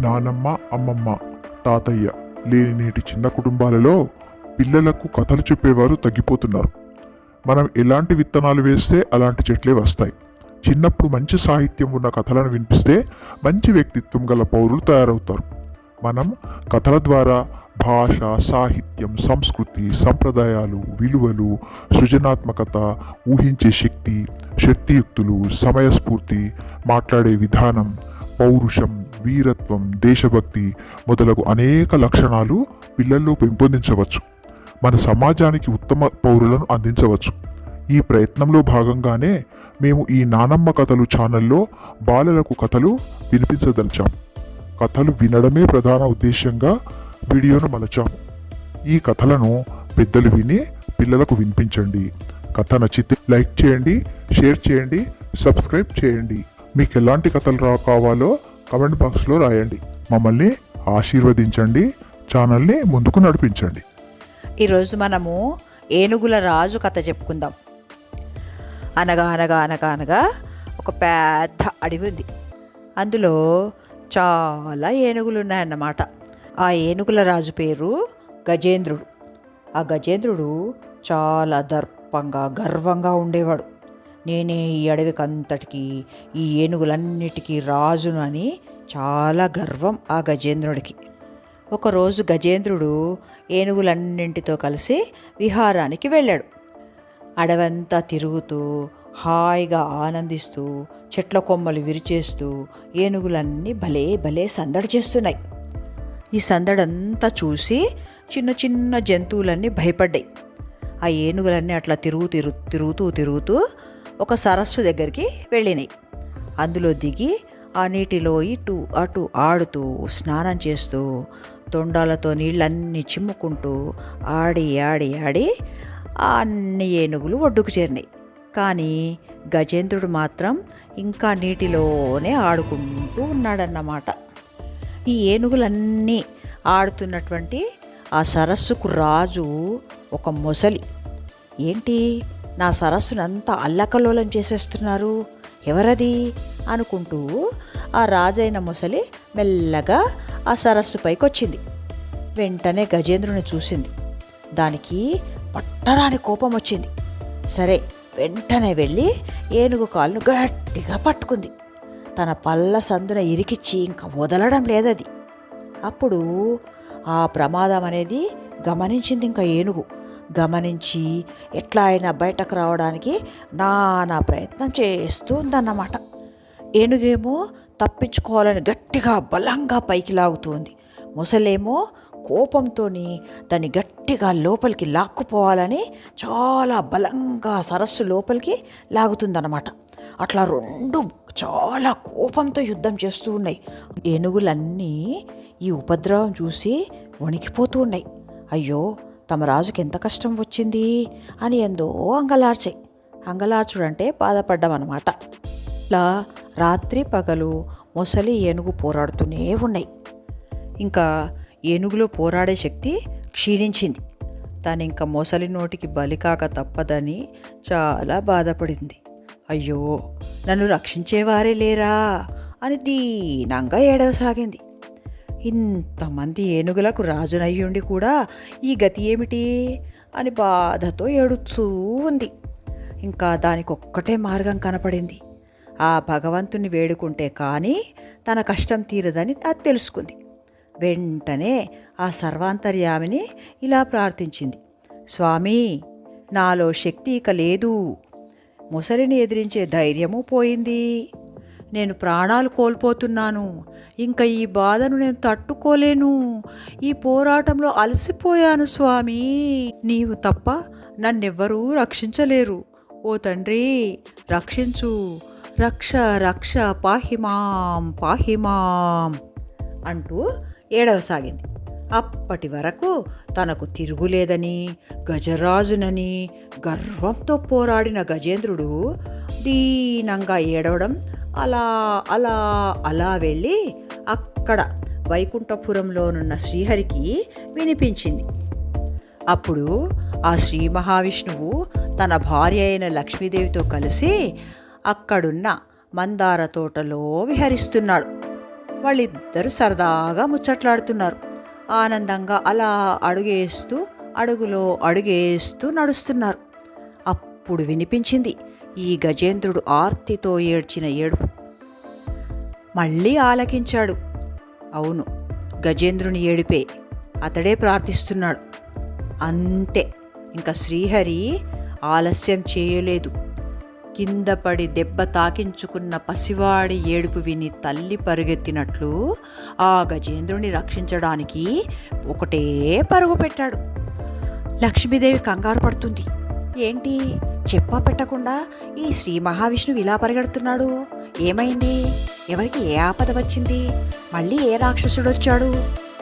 నానమ్మ అమ్మమ్మ తాతయ్య లేని నేటి చిన్న కుటుంబాలలో పిల్లలకు కథలు చెప్పేవారు తగ్గిపోతున్నారు. మనం ఎలాంటి విత్తనాలు వేస్తే అలాంటి చెట్లే వస్తాయి. చిన్నప్పుడు మంచి సాహిత్యం ఉన్న కథలను వినిపిస్తే మంచి వ్యక్తిత్వం గల పౌరులు తయారవుతారు. మనం కథల ద్వారా భాష సాహిత్యం సంస్కృతి సంప్రదాయాలు విలువలు సృజనాత్మకత ఊహించే శక్తి శక్తియుక్తులు సమయస్ఫూర్తి మాట్లాడే విధానం పౌరుషం వీరత్వం దేశభక్తి మొదలగు అనేక లక్షణాలు పిల్లల్లో పెంపొందించవచ్చు. మన సమాజానికి ఉత్తమ పౌరులను అందించవచ్చు. ఈ ప్రయత్నంలో భాగంగానే మేము ఈ నానమ్మ కథలు ఛానల్లో బాలలకు కథలు వినిపించదలిచాం. కథలు వినడమే ప్రధాన ఉద్దేశ్యంగా వీడియోను మలచాము ఈ కథలను పెద్దలు విని పిల్లలకు వినిపించండి. కథ నచ్చితే లైక్ చేయండి షేర్ చేయండి సబ్స్క్రైబ్ చేయండి. మీకు ఎలాంటి కథలు రా కావాలో కమెంట్ బాక్స్లో రాయండి. మమ్మల్ని ఆశీర్వదించండి ఛానల్ని ముందుకు నడిపించండి. ఈరోజు మనము ఏనుగుల రాజు కథ చెప్పుకుందాం. అనగా అనగా అనగా అనగా ఒక పెద్ద అడవి ఉంది. అందులో చాలా ఏనుగులు ఉన్నాయన్నమాట ఆ ఏనుగుల రాజు పేరు గజేంద్రుడు. ఆ గజేంద్రుడు చాలా దర్పంగా గర్వంగా ఉండేవాడు. నేనే ఈ అడవికంతటికీ ఈ ఏనుగులన్నిటికీ రాజును అని చాలా గర్వం ఆ గజేంద్రుడికి. ఒకరోజు గజేంద్రుడు ఏనుగులన్నింటితో కలిసి విహారానికి వెళ్ళాడు. అడవంతా తిరుగుతూ హాయిగా ఆనందిస్తూ చెట్ల కొమ్మలు విరిచేస్తూ ఏనుగులన్నీ భలే భలే సందడి చేస్తున్నాయి. ఈ సందడంతా చూసి చిన్న చిన్న జంతువులన్నీ భయపడ్డాయి. ఆ ఏనుగులన్నీ అట్లా తిరుగు తిరు తిరుగుతూ తిరుగుతూ ఒక సరస్సు దగ్గరికి వెళ్ళినాయి. అందులో దిగి ఆ నీటిలో ఇటు అటు ఆడుతూ స్నానం చేస్తూ తొండాలతో నీళ్ళన్నీ చిమ్ముకుంటూ ఆడి ఆడి ఆడి అన్ని ఏనుగులు ఒడ్డుకు చేరినాయి. కానీ గజేంద్రుడు మాత్రం ఇంకా నీటిలోనే ఆడుకుంటూ ఉన్నాడన్నమాట. ఈ ఏనుగులన్నీ ఆడుతున్నటువంటి ఆ సరస్సుకు రాజు ఒక మొసలి. ఏంటి? నా సరస్సునంతా అల్లకల్లోలం చేసేస్తున్నారు. ఎవరది? అనుకుంటూ ఆ రాజైన మొసలి మెల్లగా ఆ సరస్సు పైకొచ్చింది. వెంటనే గజేంద్రుని చూసింది. దానికి పట్టరాని కోపం వచ్చింది సరే వెంటనే వెళ్ళి ఏనుగు కాలును గట్టిగా పట్టుకుంది. తన పళ్ళ సందున ఇరికిచ్చి ఇంకా వదలడం లేదది. అప్పుడు ఆ ప్రమాదం అనేది గమనించింది ఇంకా ఏనుగు. గమనించి ఎట్లా అయినా బయటకు రావడానికి నానా ప్రయత్నం చేస్తూ ఉందన్నమాట ఏనుగేమో తప్పించుకోవాలని గట్టిగా బలంగా పైకి లాగుతుంది. ముసలేమో కోపంతో దాన్ని గట్టిగా లోపలికి లాక్కుపోవాలని చాలా బలంగా సరస్సు లోపలికి లాగుతుందన్నమాట. అట్లా రెండు చాలా కోపంతో యుద్ధం చేస్తూ ఉన్నాయి. ఏనుగులన్నీ ఈ ఉపద్రవం చూసి వణికిపోతూ ఉన్నాయి. అయ్యో తమ రాజుకి ఎంత కష్టం వచ్చింది? అని ఎందో అంగలార్చాయి అంగలార్చుడంటే బాధపడ్డం అనమాట ఇలా రాత్రి పగలు మొసలి ఏనుగు పోరాడుతూనే ఉన్నాయి. ఇంకా ఏనుగులో పోరాడే శక్తి క్షీణించింది. తను ఇంకా మొసలి నోటికి బలికాక తప్పదని చాలా బాధపడింది. అయ్యో నన్ను రక్షించేవారే లేరా? అని దీనంగా ఏడవసాగింది. ఇంతమంది ఏనుగులకు రాజునయ్యుండి కూడా ఈ గతి ఏమిటి అని బాధతో ఏడుస్తూ ఉంది. ఇంకా దానికి ఒక్కటే మార్గం కనపడింది. ఆ భగవంతుని వేడుకుంటే కానీ తన కష్టం తీరదని అది తెలుసుకుంది. వెంటనే ఆ సర్వాంతర్యామిని ఇలా ప్రార్థించింది. స్వామి నాలో శక్తి ఇక లేదు. ముసలిని ఎదిరించే ధైర్యము పోయింది. నేను ప్రాణాలు కోల్పోతున్నాను. ఇంకా ఈ బాధను నేను తట్టుకోలేను. ఈ పోరాటంలో అలసిపోయాను స్వామి. నీవు తప్ప నన్నెవ్వరూ రక్షించలేరు. ఓ తండ్రి రక్షించు. రక్ష రక్ష పాహిమాం పాహిమాం అంటూ ఏడవసాగింది. అప్పటి వరకు తనకు తిరుగులేదని గజరాజునని గర్వంతో పోరాడిన గజేంద్రుడు దీనంగా ఏడవడం అలా అలా అలా వెళ్ళి అక్కడ వైకుంఠపురంలోనున్న శ్రీహరికి వినిపించింది. అప్పుడు ఆ శ్రీ మహావిష్ణువు తన భార్య అయిన లక్ష్మీదేవితో కలిసి అక్కడున్న మందార తోటలో విహరిస్తున్నాడు. వాళ్ళిద్దరూ సరదాగా ముచ్చట్లాడుతున్నారు. ఆనందంగా అలా అడుగేస్తూ అడుగులో అడుగేస్తూ నడుస్తున్నారు. అప్పుడు వినిపించింది ఈ గజేంద్రుడు ఆర్తితో ఏడ్చిన ఏడుపు మళ్ళీ ఆలకించాడు. అవును గజేంద్రుని ఏడిపే అతడే ప్రార్థిస్తున్నాడు. అంతే ఇంకా శ్రీహరి ఆలస్యం చేయలేదు. కింద పడి దెబ్బ తాకించుకున్న పసివాడి ఏడుపు విని తల్లి పరుగెత్తినట్లు ఆ గజేంద్రుని రక్షించడానికి ఒకటే పరుగు పెట్టాడు. లక్ష్మీదేవి కంగారు పడుతుంది. ఏంటి? చెప్పా పెట్టకుండా ఈ శ్రీ మహావిష్ణువు ఇలా పరిగెడుతున్నాడు. ఏమైంది? ఎవరికి ఏ ఆపద వచ్చింది? మళ్ళీ ఏ రాక్షసుడు వచ్చాడు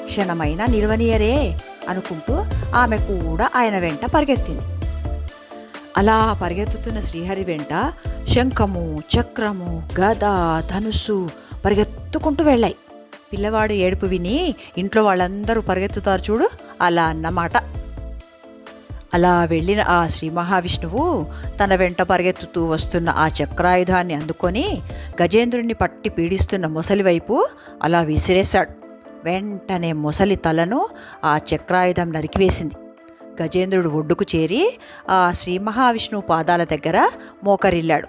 క్షణమైనా నిలవనీయరే అనుకుంటూ ఆమె కూడా ఆయన వెంట పరిగెత్తింది. అలా పరిగెత్తుతున్న శ్రీహరి వెంట శంఖము చక్రము గద ధనుస్సు పరిగెత్తుకుంటూ వెళ్ళాయి. పిల్లవాడు ఏడుపు విని ఇంట్లో వాళ్ళందరూ పరిగెత్తుతారు చూడు అలా అన్నమాట. అలా వెళ్ళిన ఆ శ్రీ మహావిష్ణువు తన వెంట పరిగెత్తుతూ వస్తున్న ఆ చక్రాయుధాన్ని అందుకొని గజేంద్రుణ్ణి పట్టి పీడిస్తున్న మొసలి వైపు అలా విసిరేశాడు. వెంటనే మొసలి తలను ఆ చక్రాయుధం నరికివేసింది. గజేంద్రుడు ఒడ్డుకు చేరి ఆ శ్రీ మహావిష్ణువు పాదాల దగ్గర మోకరిల్లాడు.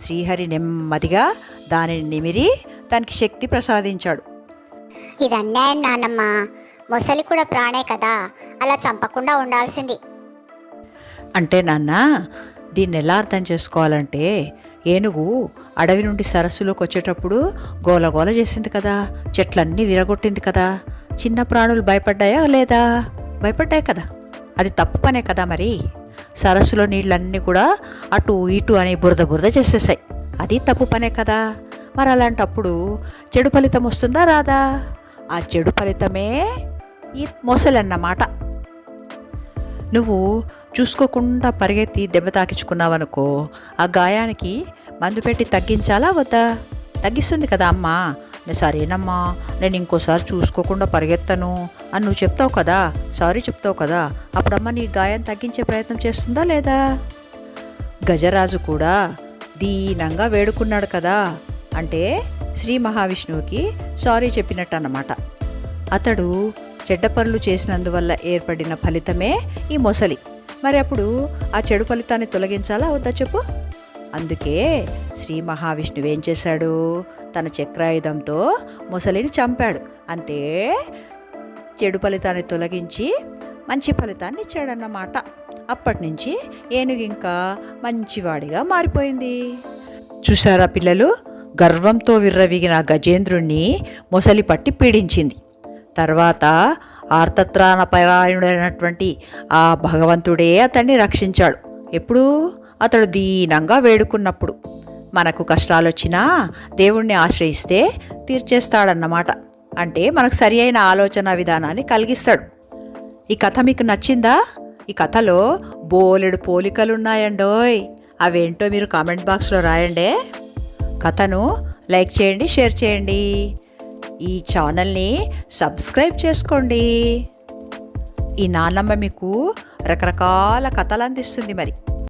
శ్రీహరి నెమ్మదిగా దానిని నిమిరి తనకి శక్తి ప్రసాదించాడు. ఇది అన్యాయం నానమ్మ. మొసలి కూడా ప్రాణే కదా. అలా చంపకుండా ఉండాల్సింది. అంటే నాన్న దీన్ని ఎలా అర్థం చేసుకోవాలంటే ఏనుగు అడవి నుండి సరస్సులోకి వచ్చేటప్పుడు గోలగోల చేసింది కదా చెట్లన్నీ విరగొట్టింది కదా. చిన్న ప్రాణులు భయపడ్డాయా లేదా? భయపడ్డాయి కదా. అది తప్పు పనే కదా మరి. సరస్సులో నీళ్ళన్నీ కూడా అటు ఇటు అని బురద బురద చేసేసాయి. అది తప్పు పనే కదా. మరి అలాంటప్పుడు చెడు ఫలితం వస్తుందా రాదా? ఆ చెడు ఫలితమే ఈ మొసలన్నమాట. నువ్వు చూసుకోకుండా పరిగెత్తి దెబ్బ తాకించుకున్నావనుకో ఆ గాయానికి మందు పెట్టి తగ్గించాలా వద్దా? తగ్గిస్తుంది కదా అమ్మా. నేను సరేనమ్మా నేను ఇంకోసారి చూసుకోకుండా పరిగెత్తను అని నువ్వు చెప్తావు కదా. సారీ చెప్తావు కదా. అప్పుడమ్మ నీ గాయం తగ్గించే ప్రయత్నం చేస్తుందా లేదా? గజరాజు కూడా దీనంగా వేడుకున్నాడు కదా. అంటే శ్రీ మహావిష్ణువుకి సారీ చెప్పినట్టు అన్నమాట అతడు చెడ్డ పనులు చేసినందువల్ల ఏర్పడిన ఫలితమే ఈ మొసలి. మరి అప్పుడు ఆ చెడు ఫలితాన్ని తొలగించాలా వద్దా చెప్పు? అందుకే శ్రీ మహావిష్ణువు ఏం చేశాడు? తన చక్రాయుధంతో మొసలిని చంపాడు. అంతే చెడు ఫలితాన్ని తొలగించి మంచి ఫలితాన్ని ఇచ్చాడన్నమాట. అప్పటి నుంచి ఏనుగు ఇంకా మంచివాడిగా మారిపోయింది. చూసారా పిల్లలు? గర్వంతో విర్రవిగిన గజేంద్రుణ్ణి మొసలి పట్టి పీడించింది. తర్వాత ఆర్తత్రాణపరాయణుడైనటువంటి ఆ భగవంతుడే అతన్ని రక్షించాడు. ఎప్పుడు అతడు దీనంగా వేడుకున్నప్పుడు. మనకు కష్టాలు వచ్చినా దేవుణ్ణి ఆశ్రయిస్తే తీర్చేస్తాడన్నమాట. అంటే మనకు సరి అయిన ఆలోచన విధానాన్ని కలిగిస్తాడు. ఈ కథ మీకు నచ్చిందా? ఈ కథలో బోలెడు పోలికలు ఉన్నాయండోయ్ అవేంటో మీరు కామెంట్ బాక్స్లో రాయండి. కథను లైక్ చేయండి షేర్ చేయండి. ఈ ఛానల్ని సబ్స్క్రైబ్ చేసుకోండి. ఈ నాన్నమ్మ మీకు రకరకాల కథలు అందిస్తుంది మరి.